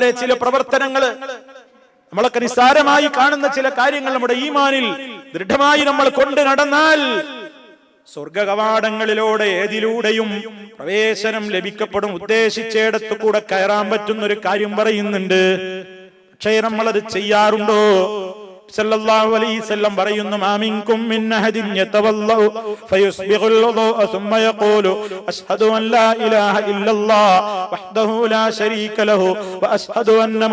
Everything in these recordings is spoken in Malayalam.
ചില പ്രവർത്തനങ്ങൾ നമ്മളൊക്കെ നിസ്സാരമായി കാണുന്ന ചില കാര്യങ്ങൾ നമ്മുടെ ഈമാനിൽ ദൃഢമായി നമ്മൾ കൊണ്ടു നടന്നാൽ സ്വർഗ കവാടങ്ങളിലൂടെ ഏതിലൂടെയും പ്രവേശനം ലഭിക്കപ്പെടും ഉദ്ദേശിച്ചയിടത്ത് കൂടെ കയറാൻ പറ്റുന്ന ഒരു കാര്യം പറയുന്നുണ്ട്. പക്ഷേ നമ്മളത് ചെയ്യാറുണ്ടോ? സല്ലല്ലാഹു അലൈഹി വസല്ലം പറയുന്നു മിൻ അഷ്ഹദു ഇലാഹ വഹ്ദഹു ലാ ശരീക ലഹു അന്ന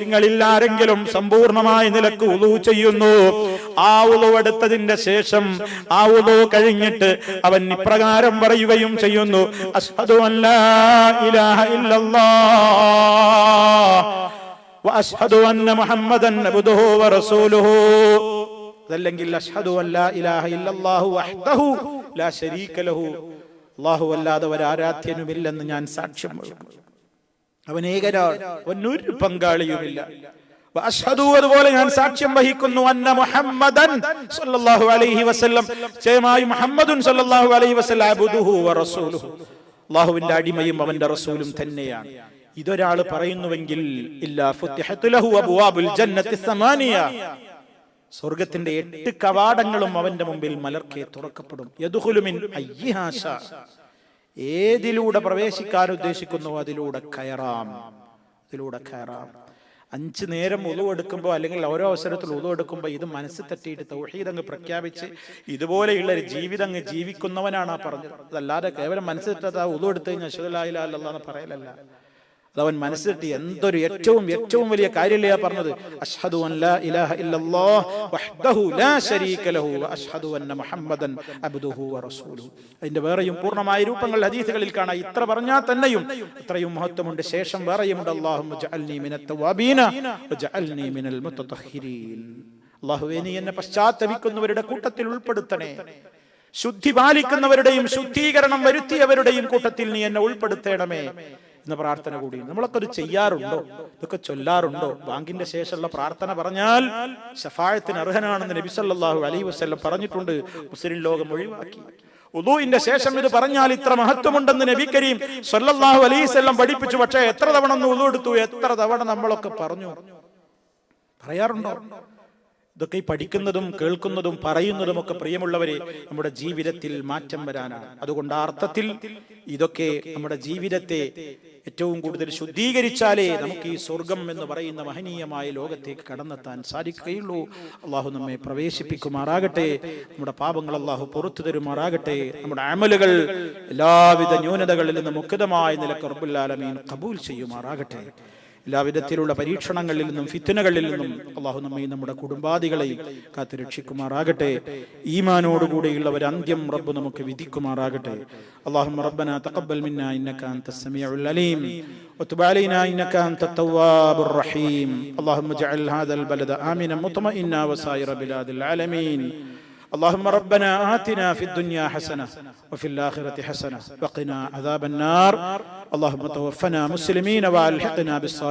നിങ്ങളിൽ ആരെങ്കിലും സമ്പൂർണമായ നിലയ്ക്ക് ഉളു ചെയ്യുന്നു ആ ഉളു എടുത്തതിന്റെ ശേഷം ആ ഉളു കഴിഞ്ഞിട്ട് അവൻ ഇപ്രകാരം പറയുകയും ചെയ്യുന്നു അഷ്ഹദു അല്ലാ ഇലാഹ ഇല്ലല്ലാഹ്. വഅഷ്ഹദു അന്ന മുഹമ്മദൻ അബ്ദുഹു വറസൂലുഹു. അതല്ലെങ്കിൽ അഷ്ഹദു അല്ലാ ഇലാഹ ഇല്ലല്ലാഹു വഹ്ദഹു ലാ ശരീക ലഹു. അല്ലാഹു അല്ലാതെ ഒരാരാധ്യനുമില്ലെന്ന് ഞാൻ സാക്ഷ്യം വഹിക്കുന്നു അവൻ ഏകനാണ് അവനൊരു പങ്കാളിയുമില്ല അതുപോലെ ഞാൻ സാക്ഷ്യം വഹിക്കുന്നു അന്ന മുഹമ്മദൻ സല്ലല്ലാഹു അലൈഹി വസല്ലം. ചേമായി മുഹമ്മദുൻ സല്ലല്ലാഹു അലൈഹി വസല്ലം അബ്ദുഹു വറസൂലുഹു. അല്ലാഹുവിന്റെ അടിമയും അവന്റെ റസൂലും തന്നെയാണ്. ഇതൊരാൾ പറയുന്നുവെങ്കിൽ സ്വർഗത്തിന്റെ എട്ട് കവാടങ്ങളും അവന്റെ മുമ്പിൽ മലർക്കെ തുറക്കപ്പെടും. ഏതിലൂടെ പ്രവേശിക്കാൻ ഉദ്ദേശിക്കുന്നു? അതിലൂടെ കയറാം അതിലൂടെ കയറാം അഞ്ച് നേരം ഉതവെടുക്കുമ്പോൾ അല്ലെങ്കിൽ ഓരോ അവസരത്തിൽ ഉതവെടുക്കുമ്പോൾ ഇത് മനസ്സിൽ തട്ടിയിട്ട് തൗഹീദ് അങ്ങ് പ്രഖ്യാപിച്ച് ഇതുപോലെയുള്ള ഒരു ജീവിതം അങ്ങ് ജീവിക്കുന്നവനാണ് ആ പറഞ്ഞത്. അതല്ലാതെ കേവലം മനസ്സിൽ തട്ടാ ഉതവെടുത്ത് കഴിഞ്ഞാൽ അശ്വലായില്ല എന്ന് പറയലല്ല. അതവൻ മനസ്സിലിട്ട് എന്തൊരു ഏറ്റവും ഏറ്റവും വലിയ കാര്യമല്ലേ പറഞ്ഞത്? അഷ്ഹദു അൻ ലാ ഇലാഹ ഇല്ലല്ലാഹ് വഹ്ദഹു ലാ ശരീക ലഹു വഅഷ്ഹദു അന്ന മുഹമ്മദൻ അബ്ദുഹു വറസൂലുഹു അതിന്റെ വേറെയും പൂർണമായ രൂപങ്ങൾ ഹദീസുകളിൽ കാണാം. ഇത്ര പറഞ്ഞാൽ തന്നെയും ഇത്രയും മഹത്വമുണ്ട്. ശേഷം വേറെയുമുണ്ട് അല്ലാഹുമ്മ ജഅൽനി മിനൽ തവാബീന വജഅൽനി മിനൽ മുത്തതഹിരീൻ. അല്ലാഹുവേ നീ എന്നെ പശ്ചാത്തപിക്കുന്നവരുടെ കൂട്ടത്തിൽ ഉൾപ്പെടുത്തണേ. ശുദ്ധി പാലിക്കുന്നവരുടെയും ശുദ്ധീകരണം വരുത്തിയവരുടെയും കൂട്ടത്തിൽ നീ എന്നെ ഉൾപ്പെടുത്തണമേ. എന്ന പ്രാർത്ഥന കൂടി നമ്മളൊക്കെ ഒരു ചെയ്യാറുണ്ടോ? ഇതൊക്കെ ചൊല്ലാറുണ്ടോ? ബാങ്കിന്റെ ശേഷമുള്ള പ്രാർത്ഥന പറഞ്ഞാൽ ഷഫായത്തിന് അർഹനാണെന്ന് നബി സല്ലല്ലാഹു അലൈഹി വസല്ലം പറഞ്ഞിട്ടുണ്ട്. മുസ്ലിം ലോകം ഒഴിവാക്കി. ഉദൂവിന്റെ ശേഷം ഇത് പറഞ്ഞാൽ ഇത്ര മഹത്വമുണ്ടെന്ന് നബി കരീം സല്ലല്ലാഹു അലൈഹി വസല്ലം പഠിപ്പിച്ചു. പക്ഷേ എത്ര തവണ ഒന്ന് ഉദു എടുത്തു? എത്ര തവണ നമ്മളൊക്കെ പറഞ്ഞു? പറയാറുണ്ടോ? ഇതൊക്കെ ഈ പഠിക്കുന്നതും കേൾക്കുന്നതും പറയുന്നതും ഒക്കെ പ്രിയമുള്ളവരെ നമ്മുടെ ജീവിതത്തിൽ മാറ്റം വരാനാണ്. അതുകൊണ്ട് അർത്ഥത്തിൽ ഇതൊക്കെ നമ്മുടെ ജീവിതത്തെ ഏറ്റവും കൂടുതൽ ശുദ്ധീകരിച്ചാലേ നമുക്ക് ഈ സ്വർഗം എന്ന് പറയുന്ന മഹനീയമായ ലോകത്തേക്ക് കടന്നെത്താൻ സാധിക്കുകയുള്ളൂ. അള്ളാഹു നമ്മെ പ്രവേശിപ്പിക്കുമാറാകട്ടെ. നമ്മുടെ പാപങ്ങൾ അള്ളാഹു പുറത്തു തരുമാറാകട്ടെ. നമ്മുടെ അമലുകൾ എല്ലാവിധ ന്യൂനതകളിൽ നിന്ന് മുക്തമായ നിലയ്ക്ക് റബ്ബുല്ലാലമീൻ കബൂൽ ചെയ്യുമാറാകട്ടെ. എല്ലാവിധത്തിലുള്ള പരീക്ഷണങ്ങളിൽ നിന്നും ഫിത്തനകളിൽ നിന്നും അള്ളാഹു നമ്മയും നമ്മുടെ കുടുംബാദികളെയും കാത്തു രക്ഷിക്കുമാറാകട്ടെ ഈമാനോടുകൂടെയുള്ള ഒരു അന്ത്യം റബ്ബ് നമുക്ക് വിധിക്കുമാറാകട്ടെ اللهم ربنا تقبل منا انك انت السميع العليم وتب علينا انك انت التواب الرحيم اللهم اجعل هذا البلد امنا مطمئنا وسائر بلاد العالمين اللهم ربنا آتنا في الدنيا حسنة وفي الآخرة حسنة وقنا عذاب النار اللهم توفنا مسلمين وألحقنا بالصالحين